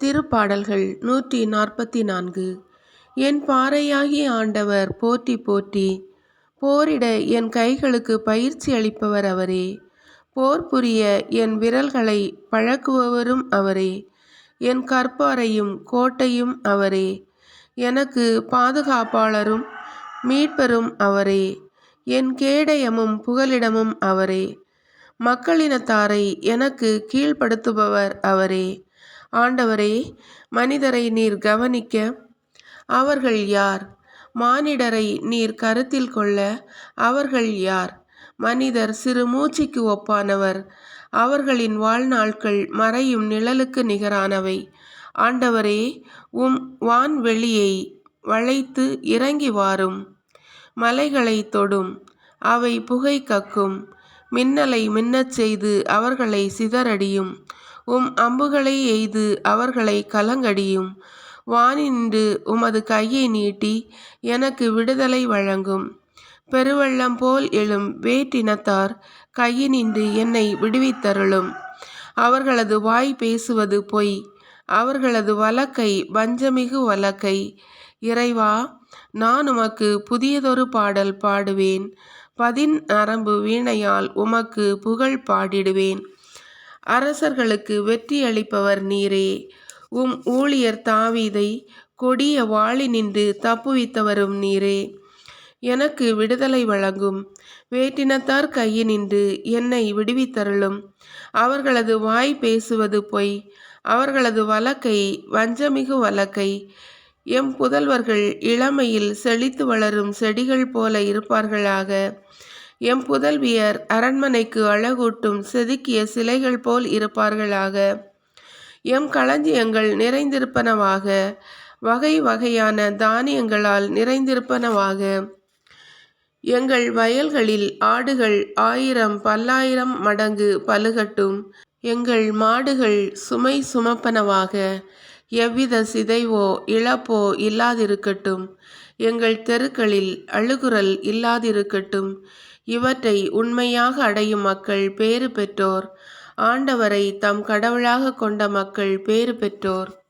திருப்பாடல்கள் நூற்றி நாற்பத்தி நான்கு என் பாறையாகிய ஆண்டவர் போற்றி போற்றி. போரிட என் கைகளுக்கு பயிற்சி அளிப்பவர் அவரே. போர் புரிய என் விரல்களை பழக்குபவரும் அவரே. என் கற்பாரையும் கோட்டையும் அவரே. எனக்கு பாதுகாப்பாளரும் மீட்பரும் அவரே. என் கேடயமும் புகலிடமும் அவரே. மக்களினத்தாரை எனக்கு கீழ்ப்படுத்துபவர் அவரே. ஆண்டவரே மனிதரை நீர் கவனிக்க. அவர்கள் யார்? மானிடரை நீர் கருத்தில் கொள்ள. அவர்கள் யார்? மனிதர் சிறு மூச்சுக்கு ஒப்பானவர். அவர்களின் வாழ்நாட்கள் மறையும் நிழலுக்கு நிகரானவை. ஆண்டவரே உம் வான்வெளியை வளைத்து இறங்கி வாரும். மலைகளை தொடும். அவை புகை கக்கும். மின்னலை மின்னச் செய்து அவர்களை சிதறடியும். உம் அம்புகளை எய்து அவர்களை கலங்கடியும். வானின்று உமது கையை நீட்டி எனக்கு விடுதலை வழங்கும். பெருவெள்ளம் போல் எழும் வேட்டினத்தார் கையினின்று என்னை விடுவித்தருளும். அவர்களது வாய் பேசுவது பொய். அவர்களது வழக்கை வஞ்சமிகு வழக்கை இறைவா நான் உமக்கு புதியதொரு பாடல் பாடுவேன். பதின் நரம்பு வீணையால் உமக்கு புகழ் பாடிடுவேன். அரசர்களுக்கு வெற்றி அளிப்பவர் நீரே. உம் ஊழியர் தாவீதை கொடிய வாளி நின்று தப்புவித்தவரும் நீரே. எனக்கு விடுதலை வழங்கும். வேட்டினத்தார் கையினின்று என்னை விடுவித்தருளும். அவர்களது வாய் பேசுவது பொய். அவர்களது வழக்கை வஞ்சமிகு வழக்கை எம் புதல்வர்கள் இளமையில் செழித்து வளரும் செடிகள் போல இருப்பார்களாக. எம் புதல்வியர் அரண்மனைக்கு அழகூட்டும் செதுக்கிய சிலைகள் போல் இருப்பார்களாக. எம் களஞ்சியங்கள் நிறைந்திருப்பனவாக. வகை வகையான தானியங்களால் நிறைந்திருப்பனவாக. எங்கள் வயல்களில் ஆடுகள் ஆயிரம் பல்லாயிரம் மடங்கு பழுகட்டும். எங்கள் மாடுகள் சுமை சுமப்பனவாக. எவ்வித சிதைவோ இழப்போ இல்லாதிருக்கட்டும். எங்கள் தெருக்களில் அழுகுரல் இல்லாதிருக்கட்டும். இவற்றை உண்மையாக அடையும் மக்கள் பேறு பெற்றோர். ஆண்டவரை தம் கடவுளாக கொண்ட மக்கள் பேறு பெற்றோர்.